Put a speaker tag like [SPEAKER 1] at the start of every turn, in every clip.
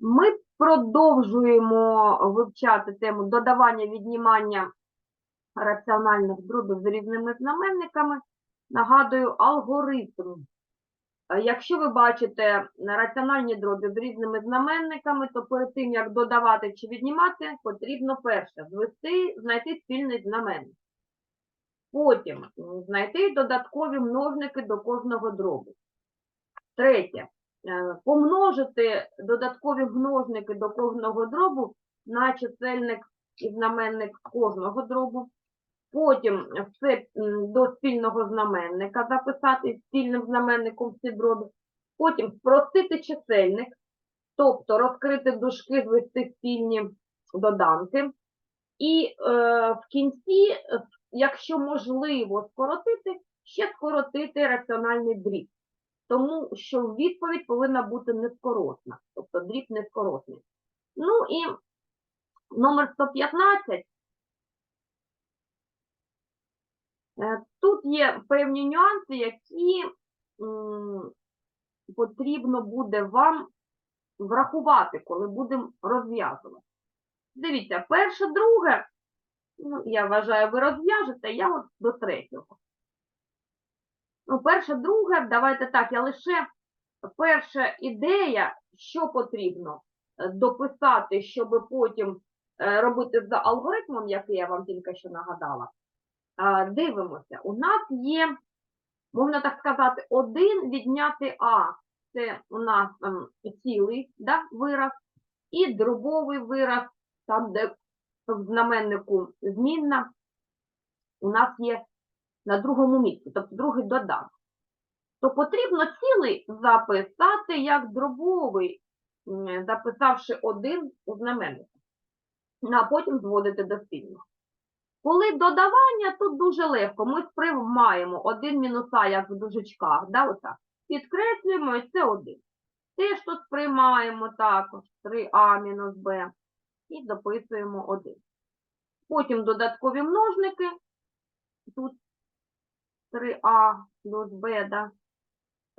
[SPEAKER 1] Ми продовжуємо вивчати тему додавання віднімання раціональних дробів з різними знаменниками. Нагадую, алгоритм. Е, Якщо ви бачите раціональні дроби з різними знаменниками, то перед тим, як додавати чи віднімати, потрібно перше звести, знайти спільний знаменник. Потім знайти додаткові множники до кожного дробу. Третє. Е, Помножити додаткові множники до кожного дробу на чисельник і знаменник кожного дробу. Потім все до спільного знаменника записати спільним знаменником всі дроби. Потім спростити чисельник, тобто розкрити дужки, звести спільні доданки. І е, в кінці, якщо можливо скоротити, ще скоротити раціональний дріб. Тому що відповідь повинна бути нескоротна, тобто дріб нескоротний. Ну і номер 115. Е, Тут є певні нюанси, які потрібно буде вам врахувати, коли будемо розв'язувати. Дивіться, перше, друге, ну, я вважаю, ви розв'яжете, я от до третього. Ну, перше, друге, давайте так, я лише перша ідея, що потрібно е, дописати, щоб потім е, робити за алгоритмом, який я вам тільки що нагадала. Дивимося, у нас є, можна так сказати, один відняти А. Це у нас ем, цілий да, вираз, і дробовий вираз, там, де в знаменнику змінна, у нас є на другому місці, тобто другий додаток. То потрібно цілий записати як дробовий, записавши один у знаменник, а потім зводити до спільного. Коли додавання, тут дуже легко. Ми сприймаємо один мінус А, як в дужечках, да, отак. підкреслюємо, і це один. Теж тут сприймаємо також 3А мінус Б і дописуємо 1. Потім додаткові множники. Тут 3А плюс Б, да?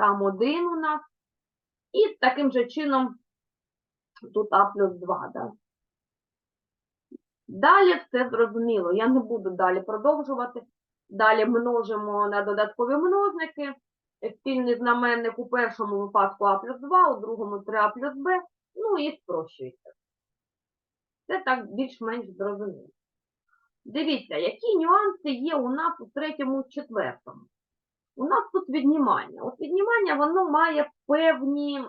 [SPEAKER 1] там 1 у нас. І таким же чином тут А плюс 2, да? Далі все зрозуміло. Я не буду далі продовжувати. Далі множимо на додаткові множники. Спільний знаменник у першому випадку А плюс 2, у другому 3А плюс Б. Ну і спрощується. Це так більш-менш зрозуміло. Дивіться, які нюанси є у нас у третьому, четвертому. У нас тут віднімання. От віднімання, воно має певні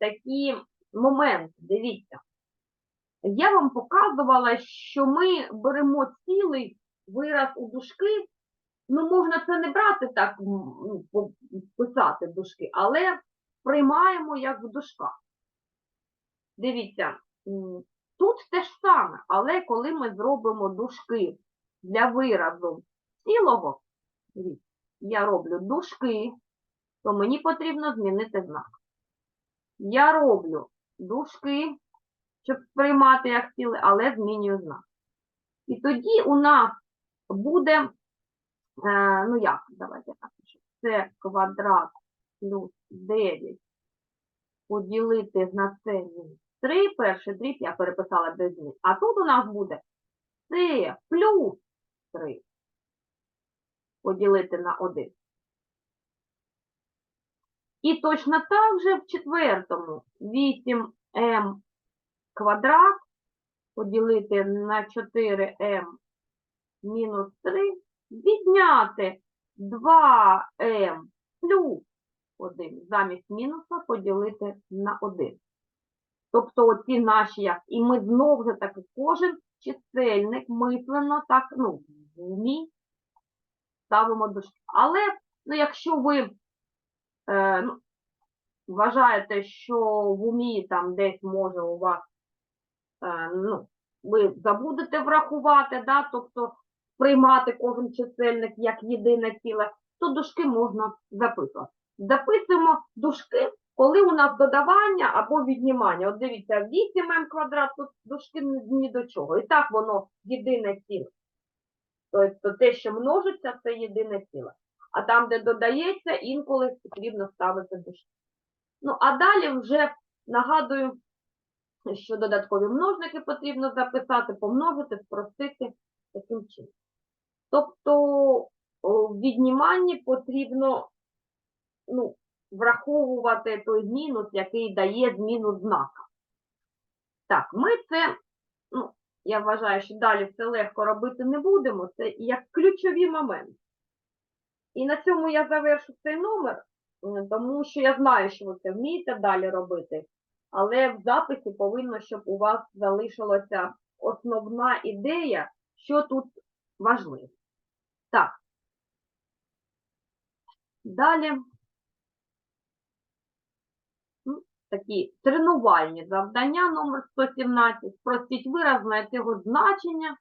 [SPEAKER 1] такі моменти. Дивіться. Я вам показувала, що ми беремо цілий вираз у дужки. Ну, можна це не брати так, ну, писати дужки, але приймаємо як в дужках. Дивіться, тут те ж саме, але коли ми зробимо дужки для виразу цілого, я роблю дужки, то мені потрібно змінити знак. Я роблю дужки, щоб сприймати як ціле, але змінюю знак. І тоді у нас буде, е, ну як, давайте напишу, це квадрат плюс 9 поділити на це мінус 3, перший дріб я переписала без змін. А тут у нас буде це плюс 3 поділити на 1. І точно так же в четвертому 8m квадрат поділити на 4m мінус 3, відняти 2m плюс 1 замість мінуса поділити на 1. Тобто оці наші, як, і ми знову ж таки кожен чисельник мислено так, ну, в умі ставимо дужки. Але, ну, якщо ви е, ну, вважаєте, що в умі там десь може у вас, е, ну, ви забудете врахувати, да, тобто приймати кожен чисельник як єдине ціле, то дужки можна записувати. Записуємо дужки, коли у нас додавання або віднімання. От дивіться, 8m квадрат, тут ні, ні до чого. І так воно єдине ціле. Тобто те, що множиться, це єдине ціле. А там, де додається, інколи потрібно ставити дужки. Ну, а далі вже нагадую, що додаткові множники потрібно записати, помножити, спростити таким чином. Тобто в відніманні потрібно ну, враховувати той мінус, який дає зміну знака. Так, ми це, ну, я вважаю, що далі все легко робити не будемо, це як ключові моменти. І на цьому я завершу цей номер, тому що я знаю, що ви це вмієте далі робити, але в записі повинно, щоб у вас залишилася основна ідея, що тут важливо. Так. Далі. Ну, Такі тренувальні завдання номер 117. Спростіть вираз, знайти його значення.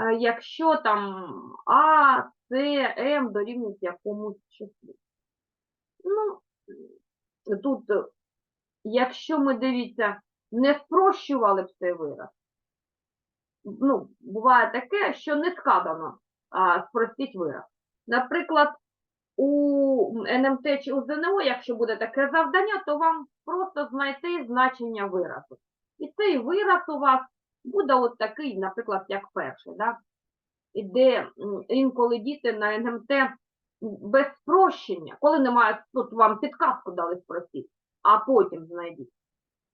[SPEAKER 1] Е, Якщо там А, С, М дорівнюють якомусь числу. Ну, тут, е, якщо ми, дивіться, не спрощували б цей вираз, ну, буває таке, що не сказано а, спростіть вираз. Наприклад, у НМТ чи у ЗНО, якщо буде таке завдання, то вам просто знайти значення виразу. І цей вираз у вас буде от такий, наприклад, як перший. Да? І інколи діти на НМТ без спрощення, коли немає, тут вам підказку дали спростіть, а потім знайдіть.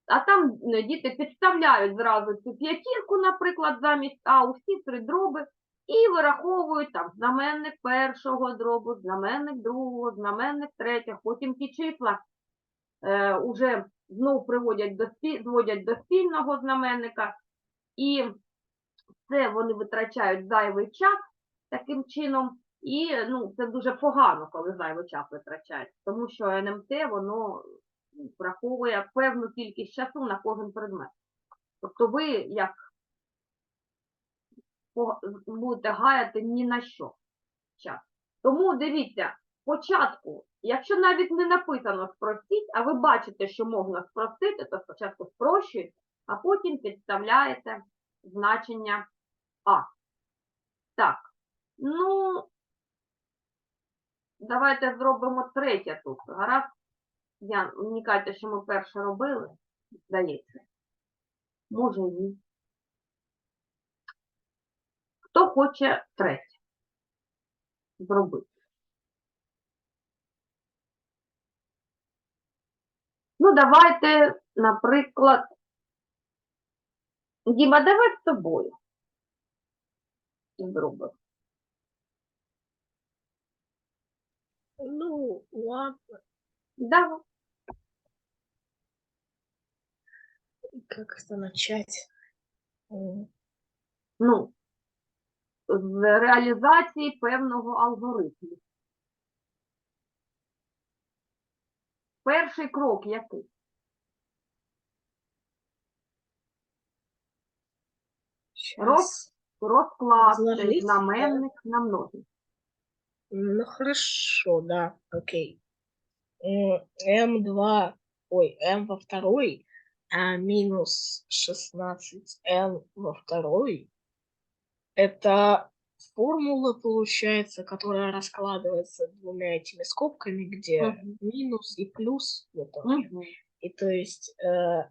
[SPEAKER 1] А там е, діти підставляють зразу цю п'ятірку, наприклад, замість А у всі три дроби, і вираховують там знаменник першого дробу, знаменник другого, знаменник третього, потім ті числа е, уже знов приводять до, зводять до спільного знаменника, і це вони витрачають зайвий час таким чином, і ну, це дуже погано, коли зайвий час витрачають, тому що НМТ воно враховує певну кількість часу на кожен предмет. Тобто ви як будете гаяти ні на що час. Тому дивіться, спочатку, якщо навіть не написано спростіть, а ви бачите, що можна спростити, то спочатку спрощуєте, а потім підставляєте значення А. Так, ну, давайте зробимо третє тут. Гаразд? Я, вникайте, що ми перше робили, здається. Може, ні. Хто хоче третє зробити? Ну, давайте, наприклад, Діма, давай з тобою зробимо.
[SPEAKER 2] Ну, ладно,
[SPEAKER 1] Давай.
[SPEAKER 2] как это начать?
[SPEAKER 1] Ну, з реалізації певного алгоритму. Перший крок який?
[SPEAKER 2] щас.
[SPEAKER 1] Розкласти знаменник на множник.
[SPEAKER 2] Ну, хорошо, да, окей. М, М2, ой, М во второй, а минус 16 М во второй. Это формула, получается, которая раскладывается двумя этими скобками, где
[SPEAKER 1] Мгм.
[SPEAKER 2] минус и плюс. Вот.
[SPEAKER 1] Мгм.
[SPEAKER 2] И то есть э,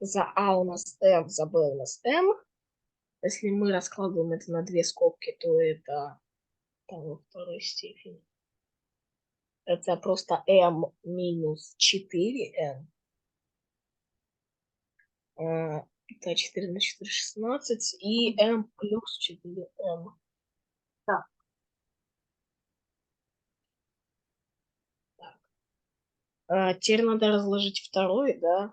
[SPEAKER 2] за А у нас М, за Б у нас М. Если мы раскладываем это на две скобки, то это там, во второй степени. Это просто М минус 4М. А, Это 4 на 4, 16. И М плюс 4М.
[SPEAKER 1] Так.
[SPEAKER 2] Так. А, теперь надо разложить второй, да?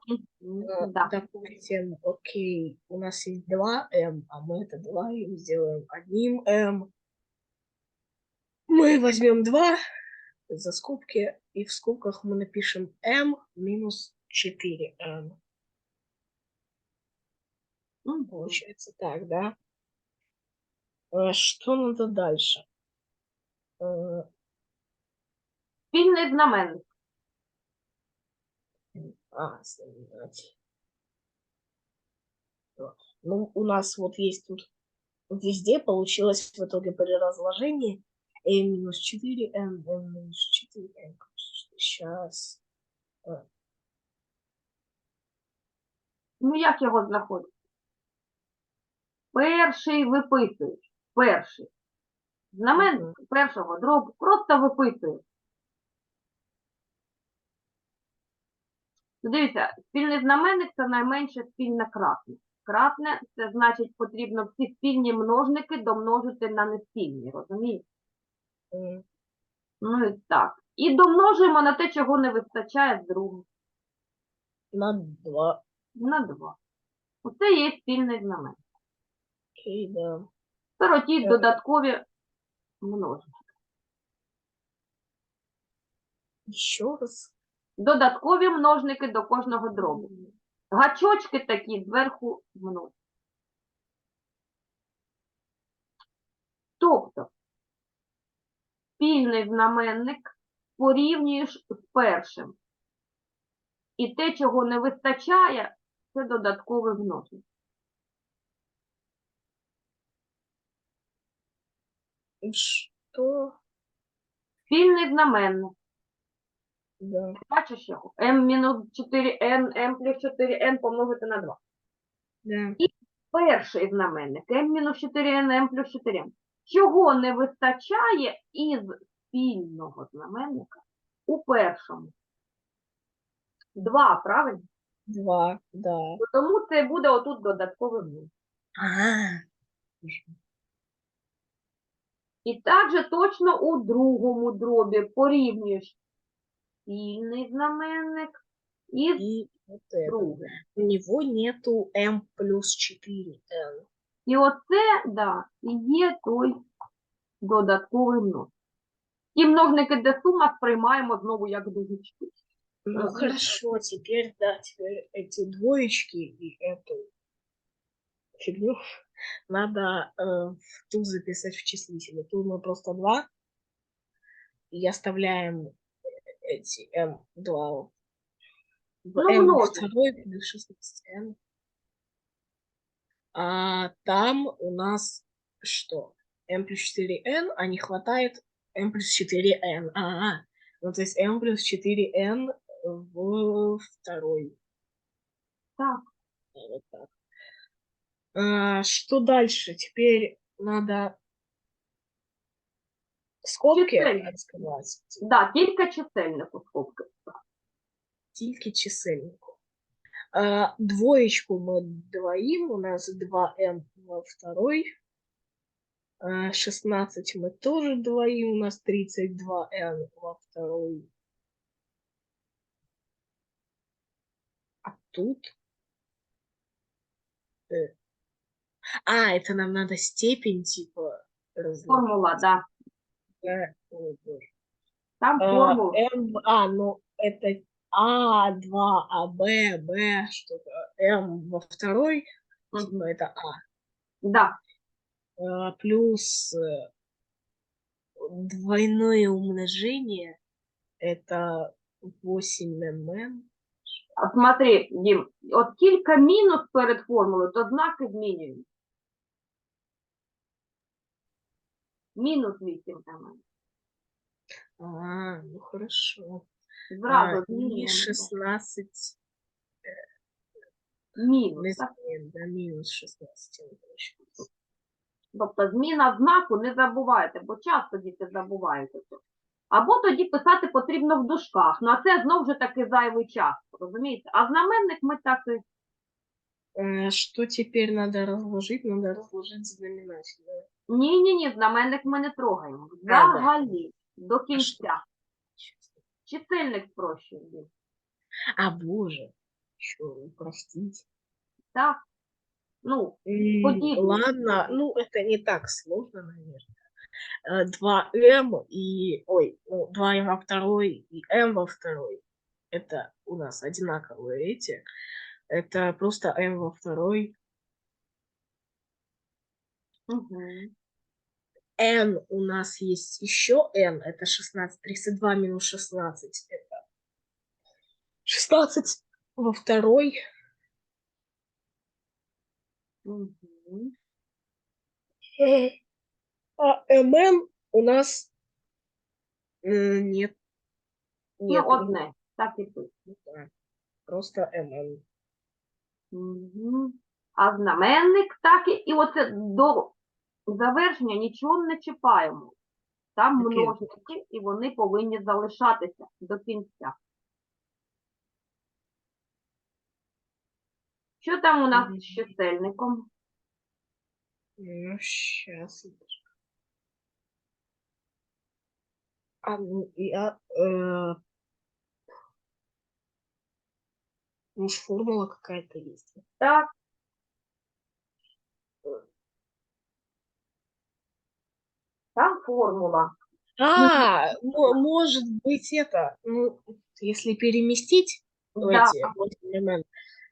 [SPEAKER 2] А,
[SPEAKER 1] Да.
[SPEAKER 2] Допустим, окей, у нас есть 2М, а мы это 2 им сделаем одним М. Мы возьмем 2 за скобки, и в скобках мы напишем М минус 4М.
[SPEAKER 1] Мгм.
[SPEAKER 2] Получается так, да? А, Что надо дальше? Э,
[SPEAKER 1] Спільний знаменник.
[SPEAKER 2] А, знаменатель. Ну, у нас вот есть тут везде получилось в итоге при разложении m минус 4, m, m минус 4, m. Сейчас.
[SPEAKER 1] Ну, як його знаходити? Перший виписуєш. Перший. Знаменник першого дробу просто виписуєш. Дивіться, спільний знаменник це найменше спільне кратне. Кратне це значить потрібно всі спільні множники домножити на неспільні, розумієте?
[SPEAKER 2] М,
[SPEAKER 1] Ну і так. І домножуємо на те, чого не вистачає з другого.
[SPEAKER 2] На два.
[SPEAKER 1] На 2. Оце є спільний знаменник.
[SPEAKER 2] Окей, да.
[SPEAKER 1] Оті
[SPEAKER 2] Так.
[SPEAKER 1] додаткові множники.
[SPEAKER 2] Еще раз.
[SPEAKER 1] Додаткові множники до кожного дробу. Гачочки такі зверху множать. Тобто, спільний знаменник порівнюєш з першим. І те, чого не вистачає, це додатковий множник.
[SPEAKER 2] Что?
[SPEAKER 1] Спільний знаменник.
[SPEAKER 2] Да.
[SPEAKER 1] Бачиш його? m-4n, m плюс 4n помножити на 2.
[SPEAKER 2] Да.
[SPEAKER 1] Перший знаменник m-4n, m плюс 4n. Чого не вистачає із спільного знаменника у першому? 2, правильно?
[SPEAKER 2] Два, да.
[SPEAKER 1] Тому це буде отут додатковий множник.
[SPEAKER 2] А,
[SPEAKER 1] І так же точно у другому дробі порівнюєш спільний знаменник із
[SPEAKER 2] и вот это.
[SPEAKER 1] другим.
[SPEAKER 2] У него нету m плюс 4n.
[SPEAKER 1] І оце, да, і є той додатковий множник. І множники, де сума сприймаємо знову як дужечки.
[SPEAKER 2] Ну
[SPEAKER 1] Мгм.
[SPEAKER 2] хорошо, теперь, да, теперь эти двоечки и эту фигню Надо э, в ту записать в числителе. Тут мы просто два. И оставляем эти m2 в
[SPEAKER 1] Ну,
[SPEAKER 2] m
[SPEAKER 1] множим.
[SPEAKER 2] второй плюс 16n. А там у нас что? m плюс 4n, а не хватает m плюс 4n. А, ну то есть m плюс 4n в второй.
[SPEAKER 1] Так.
[SPEAKER 2] Да, Вот так. А, что дальше? Теперь надо скобки открывать.
[SPEAKER 1] Да, тільки чисельнику скобки.
[SPEAKER 2] Тільки чисельнику. А, двоечку мы двоим, у нас 2m во второй. А, 16 мы тоже двоим, у нас 32n во второй. А тут... э, А, это нам надо степень, типа, разложить.
[SPEAKER 1] Формула, да.
[SPEAKER 2] Да, ой, боже.
[SPEAKER 1] Там
[SPEAKER 2] А,
[SPEAKER 1] формула.
[SPEAKER 2] М, а, ну это А, 2, А, Б, Б, что-то. М во второй,
[SPEAKER 1] Мгм.
[SPEAKER 2] типа это А.
[SPEAKER 1] Да.
[SPEAKER 2] А, плюс э, двойное умножение, это 8 ММ.
[SPEAKER 1] А Смотри, Дім, от кілька мінус перед формулою, то знаки змінюють. Мінус 8 мм.
[SPEAKER 2] А, ну хорошо.
[SPEAKER 1] Зразу
[SPEAKER 2] А,
[SPEAKER 1] змінюємо.
[SPEAKER 2] 16,
[SPEAKER 1] Мінус.
[SPEAKER 2] без
[SPEAKER 1] Так?
[SPEAKER 2] змін, да, минус 16. ну, точно.
[SPEAKER 1] Тобто зміна знаку не забувайте, бо часто діти забувають це. Або тоді писати потрібно в дужках. Ну а це знову ж таки зайвий час, розумієте? А знаменник ми так і
[SPEAKER 2] Э, Что теперь надо разложить? Надо разложить знаменатель. да?
[SPEAKER 1] ні, ні, ні, знаменник ми не трогаємо.
[SPEAKER 2] да.
[SPEAKER 1] Взагалі, до
[SPEAKER 2] А что?
[SPEAKER 1] кінця. Чисельник спрощує. Дім.
[SPEAKER 2] А, боже. Еще упростить.
[SPEAKER 1] Так? Ну,
[SPEAKER 2] М,
[SPEAKER 1] Подібне.
[SPEAKER 2] Ладно, ну это не так сложно, наверное. 2М и... Ой, ну, 2М во второй и М во второй. Это у нас одинаковые эти. Это просто М во второй.
[SPEAKER 1] угу.
[SPEAKER 2] N у нас есть еще N. Это 16. 32 минус 16. Это 16 во второй.
[SPEAKER 1] Угу.
[SPEAKER 2] Э, А МН у нас э, нет.
[SPEAKER 1] Ну,
[SPEAKER 2] Нет.
[SPEAKER 1] одне. Так і пише.
[SPEAKER 2] Да. Просто МН.
[SPEAKER 1] Мгм. А знаменник так і, і оце до завершення нічого не чіпаємо. Там множники, і вони повинні залишатися до кінця. Що там у нас з чисельником?
[SPEAKER 2] Ну, сейчас. А, я... Э... Может, формула какая-то есть?
[SPEAKER 1] Так. Там формула.
[SPEAKER 2] А, мо- может быть, это, ну, если переместить
[SPEAKER 1] Да.
[SPEAKER 2] эти вот элементы,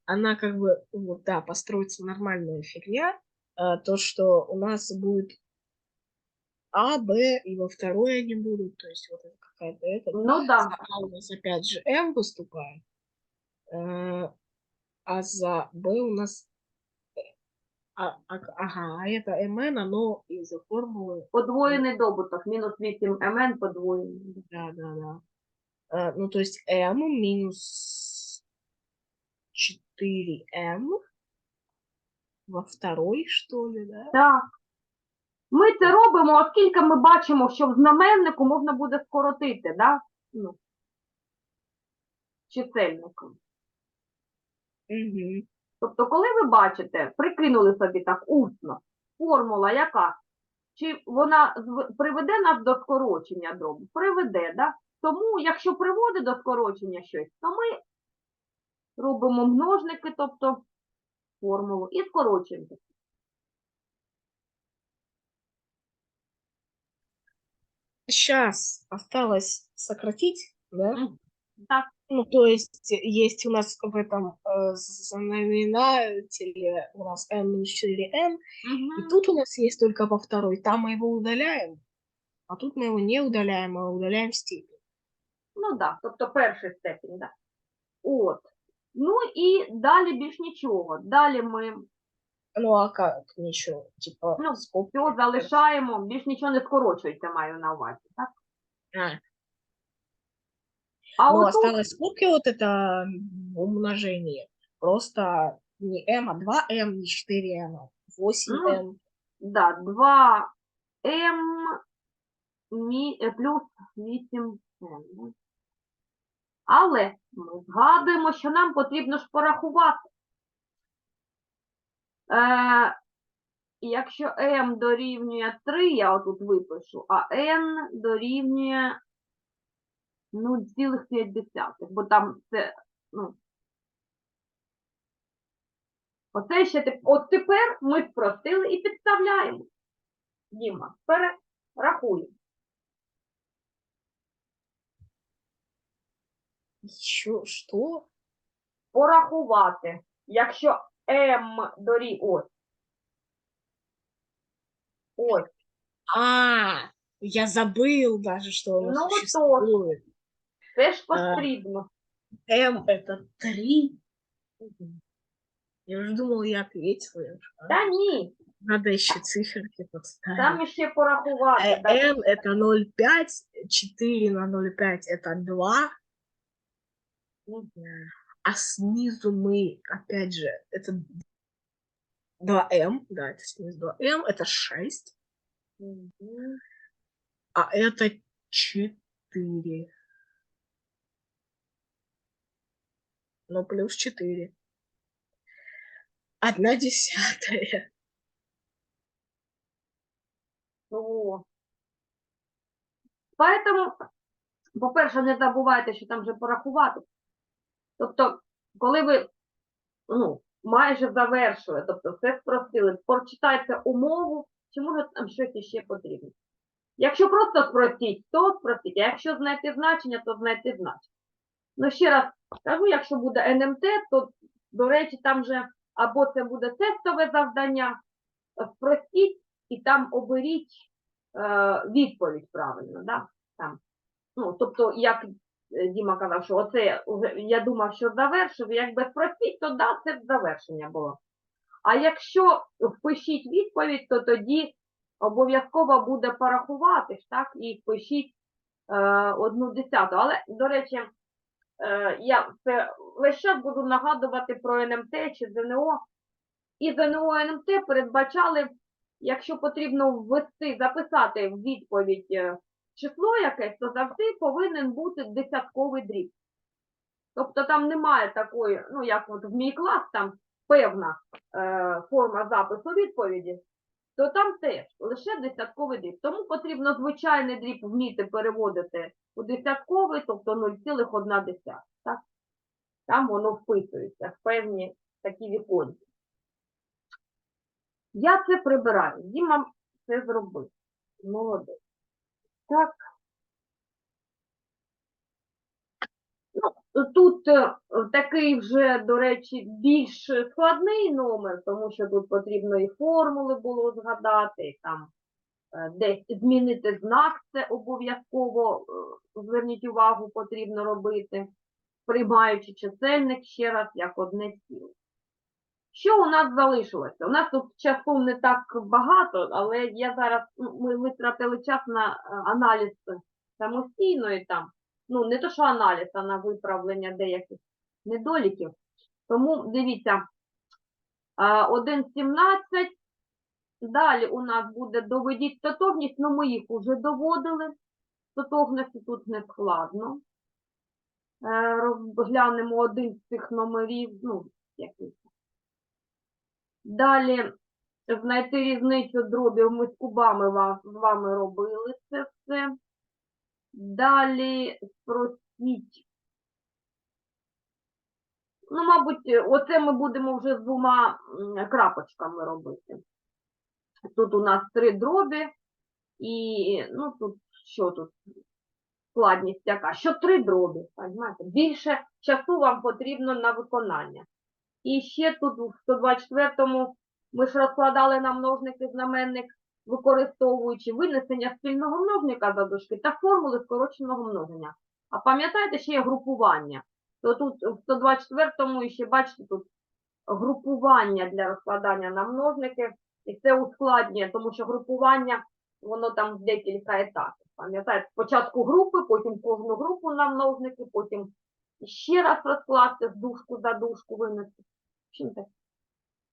[SPEAKER 2] она как бы, вот, да, построится нормальная фигня, а, то, что у нас будет А, Б, и во второй они будут, то есть вот это какая-то это.
[SPEAKER 1] Ну да.
[SPEAKER 2] А у нас опять же М выступает, э, а за Б у нас, а, а- ага, а это МН, оно из-за формулы
[SPEAKER 1] Подвоєний добуток. Мінус 8 мн подвоєний.
[SPEAKER 2] Да, да, да. А, ну, то есть m минус 4m во второй, что ли, да?
[SPEAKER 1] Так. Ми це робимо, оскільки ми бачимо, що в знаменнику можна буде скоротити, да? ну, чисельником.
[SPEAKER 2] Угу.
[SPEAKER 1] Тобто, коли ви бачите, прикинули собі так усно, формула яка? Чи вона приведе нас до скорочення дробу? Приведе, да? Тому, якщо приводить до скорочення щось, то ми робимо множники, тобто формулу, і скорочуємо.
[SPEAKER 2] Сейчас осталось сократить, да?
[SPEAKER 1] Так.
[SPEAKER 2] Ну, то есть есть у нас в этом э, знаменателе у нас m минус 4m, и
[SPEAKER 1] Мгм.
[SPEAKER 2] тут у нас есть только во второй, там мы его удаляем, а тут мы его не удаляем, а удаляем степень.
[SPEAKER 1] Ну так, да, тобто перший степінь, да. От. Ну і далі більш нічого. Далі ми
[SPEAKER 2] Ну, а как ничего? Типа,
[SPEAKER 1] Ну,
[SPEAKER 2] скобки.
[SPEAKER 1] все залишаємо, більш нічого не скорочується, маю на увазі. Так?
[SPEAKER 2] А,
[SPEAKER 1] А
[SPEAKER 2] Ну,
[SPEAKER 1] отут,
[SPEAKER 2] осталось скобки вот это умножение. Просто не m, а 2m, не 4m, а 8m.
[SPEAKER 1] да, 2m мі- е, плюс 8m. Але ми згадуємо, що нам потрібно ж порахувати. Е, якщо m дорівнює 3, я отут випишу, а n дорівнює 0,5, бо там це, ну, Оце ще теп- от тепер ми спростили і підставляємо. Діма, перерахуємо.
[SPEAKER 2] Еще что?
[SPEAKER 1] Порахувати. Якщо m дорі ось. Ось.
[SPEAKER 2] А, я забыл даже, что оно
[SPEAKER 1] Ну, вот
[SPEAKER 2] существует.
[SPEAKER 1] Це ж
[SPEAKER 2] А.
[SPEAKER 1] потрібно.
[SPEAKER 2] m это 3. Я уже думал, я ответила. я уж, а,
[SPEAKER 1] Та ні,
[SPEAKER 2] Надо еще циферки подставить.
[SPEAKER 1] там іще порахувати.
[SPEAKER 2] Э,
[SPEAKER 1] да.
[SPEAKER 2] m это 0,5, 4 на 0,5 это 2,
[SPEAKER 1] Мгм.
[SPEAKER 2] а снизу мы, опять же, это 2m, да, это снизу 2m, это 6,
[SPEAKER 1] Мгм.
[SPEAKER 2] а это 4. Ну, плюс 4. Одна десятая.
[SPEAKER 1] О. Поэтому, по-перше, не забувайте, що там вже порахувати. Тобто, коли ви ну, майже завершили, тобто все спростили, прочитайте умову, чи може там щось іще потрібно. Якщо просто спростіть, то спростіть, а якщо знайти значення, то знайти значення. Ну, ще раз кажу, якщо буде НМТ, то, до речі, там же або це буде тестове завдання, е, спростіть і там оберіть е, відповідь правильно, да? там. Ну, тобто, як е, Діма казав, що оце вже я думав, що завершив, якби спростіть, то да, це завершення було. А якщо впишіть відповідь, то тоді обов'язково буде порахувати ж, так, і впишіть е, одну десяту. Але, до речі, я це весь буду нагадувати про НМТ чи ЗНО. І ЗНО НМТ передбачали, якщо потрібно ввести, записати в відповідь е, число якесь, то завжди повинен бути десятковий дріб. Тобто там немає такої, ну як от в мій клас, там певна е, форма запису відповіді, то там теж лише десятковий дріб. Тому потрібно звичайний дріб вміти переводити у десятковий, тобто 0,1. Так? Там воно вписується в певні такі віконці. Я це прибираю. Діма це зробив. Молодець. Так. Ну, тут е, такий вже, до речі, більш складний номер, тому що тут потрібно і формули було згадати, і там е, десь змінити знак, це обов'язково, е, зверніть увагу, потрібно робити, приймаючи чисельник ще раз як одне ціле. Що у нас залишилося? У нас тут часу не так багато, але я зараз, ну, ми витратили час на аналіз самостійно і там, ну не то що аналіз, а на виправлення деяких недоліків. Тому дивіться, 1.17, далі у нас буде доведіть статовність, ну ми їх вже доводили. Статовності тут не складно. Е, Розглянемо один з цих номерів, ну, який. Далі знайти різницю дробів ми з кубами з вами робили це все. Далі спростіть. Ну, мабуть, оце ми будемо вже з двома крапочками робити. Тут у нас три дробі, і ну тут що тут? Складність яка? Що три дробі, розумієте? Більше часу вам потрібно на виконання. І ще тут у 124-му ми ж розкладали на множники знаменник, використовуючи винесення спільного множника за дужки та формули скороченого множення. А пам'ятаєте, ще є групування. То тут в 124-му ще бачите тут групування для розкладання на множники, і це ускладнює, тому що групування, воно там декілька етапів. Пам'ятаєте, спочатку групи, потім кожну групу на множники, потім ще раз розкласти з дужку за дужку винести.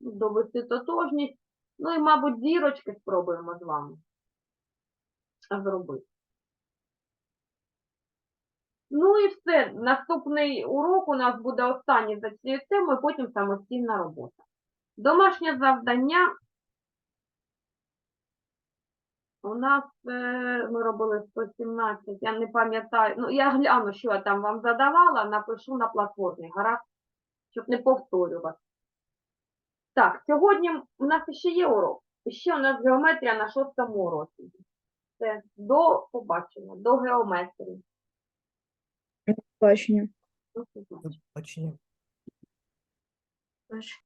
[SPEAKER 1] Довести тотожність. Ну і, мабуть, зірочки спробуємо з вами зробити. Ну і все. Наступний урок у нас буде останній за цією темою, потім самостійна робота. Домашнє завдання. У нас е, ми робили 117, я не пам'ятаю. Ну, я гляну, що я там вам задавала, напишу на платформі, гаразд, щоб не повторювати. Так, сьогодні у нас ще є урок. І ще у нас геометрія на шостому уроці. Це до побачення, до геометрії. До побачення.
[SPEAKER 3] Побачення.
[SPEAKER 2] Бач.